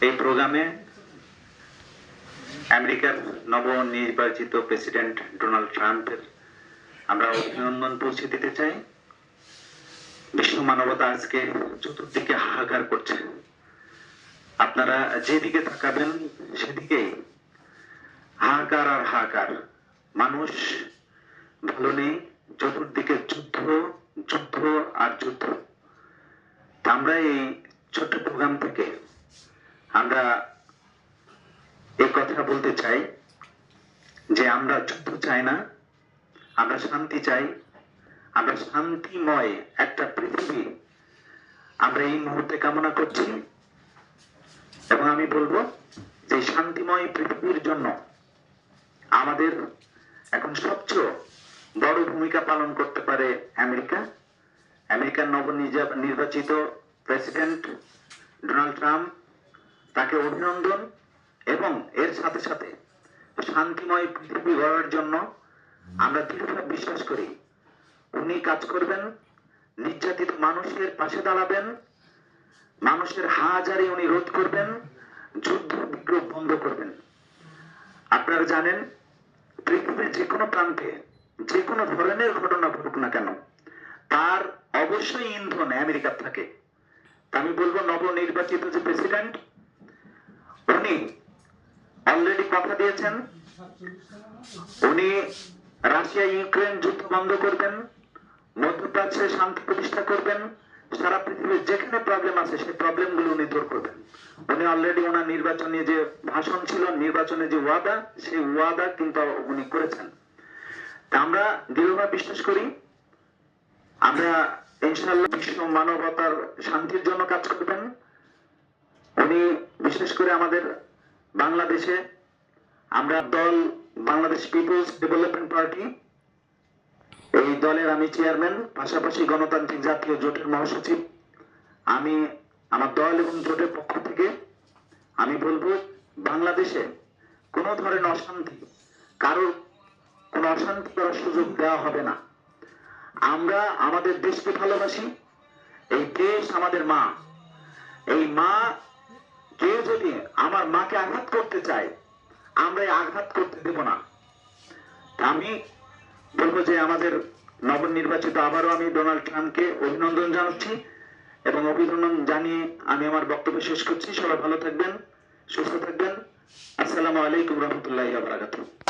এই প্রোগ্রামে আমেরিকার নবনির্বাচিত প্রেসিডেন্ট ডোনাল্ড ট্রাম্পের আমরা অভিনন্দন পৌঁছে দিতে চাই। বিশ্ব মানবতা আজকে চতুর্দিকে হাহাকার করছে। আপনারা যেদিকে তাকাবেন, সেদিকেই হাহাকার আর হাহাকার। মানুষ ভালো নেই, চতুর্দিকে যুদ্ধ যুদ্ধ আর যুদ্ধ। আমরা এই ছোট্ট প্রোগ্রাম থেকে আমরা এই কথা বলতে চাই যে আমরা যুদ্ধ চাই না, আমরা শান্তি চাই, আমরা শান্তিময় একটা পৃথিবী আমরা এই মুহূর্তে কামনা করছি এবং আমি বলব যে শান্তিময় পৃথিবীর জন্য আমাদের এখন সবচেয়ে বড় ভূমিকা পালন করতে পারে আমেরিকা। আমেরিকার নবনির্বাচিত প্রেসিডেন্ট ডোনাল্ড ট্রাম্প তাকে অভিনন্দন এবং এর সাথে সাথে শান্তিময় পৃথিবী গড়ার জন্য আমরা দৃঢ়ভাবে বিশ্বাস করি। উনি কাজ করবেন, নির্যাতিত মানুষের পাশে দাঁড়াবেন, মানুষের হাজারি উনি রোধ করবেন, যুদ্ধ বিগ্রহ বন্ধ করবেন। আপনারা জানেন, পৃথিবীর যে কোনো প্রান্তে, যে কোনো ধরনের ঘটনা ঘটুক না কেন, তার অবশ্যই ইন্ধন আমেরিকার থাকে। আমি বলব নবনির্বাচিত যে প্রেসিডেন্ট উনি অলরেডি কথা দিয়েছেন। উনি রাশিয়া, ইউক্রেন যুদ্ধ বন্ধ করবেন, মধ্যপ্রাচ্যে শান্তি প্রতিষ্ঠা করবেন, সারা পৃথিবীর যেখানে প্রবলেম আছে সেই প্রবলেমগুলো উনি দূর করবেন। উনি অলরেডি ওনার নির্বাচনে যে ভাষণ ছিল, নির্বাচনে যে ওয়াদা, সেই ওয়াদা কিন্তু উনি করেছেন। আমরা দৃঢ়ভাবে বিশ্বাস করি। আমরা ইনশাল্লাহ বিশ্ব মানবতার শান্তির জন্য কাজ করবেন। উনি বিশেষ করে আমাদের বাংলাদেশে আমরা দল বাংলাদেশ পিপলস ডেভেলপমেন্ট পার্টি, এই দলের আমি চেয়ারম্যান, পাশাপাশি গণতান্ত্রিক জাতীয় জোটের মহাসচিব। আমি আমার দল এবং জোটের পক্ষ থেকে আমি বলব, বাংলাদেশে কোনো ধরনের অশান্তি, কারোর কোনো অশান্তি করার সুযোগ দেওয়া হবে না। আমরা আমাদের দেশকে ভালোবাসি, এই দেশ আমাদের মা। এই মা যদি আমার মাকে আঘাত করতে চায়, আমরা আঘাত করতে দেব না। আমি বলব যে আমাদের নবনির্বাচিত আবারও আমি ডোনাল্ড ট্রাম্পকে অভিনন্দন জানাচ্ছি এবং অভিনন্দন জানিয়ে আমি আমার বক্তব্য শেষ করছি। সবাই ভালো থাকবেন, সুস্থ থাকবেন। আসসালামু আলাইকুম রহমতুল্লাহ বারাকাতুহ।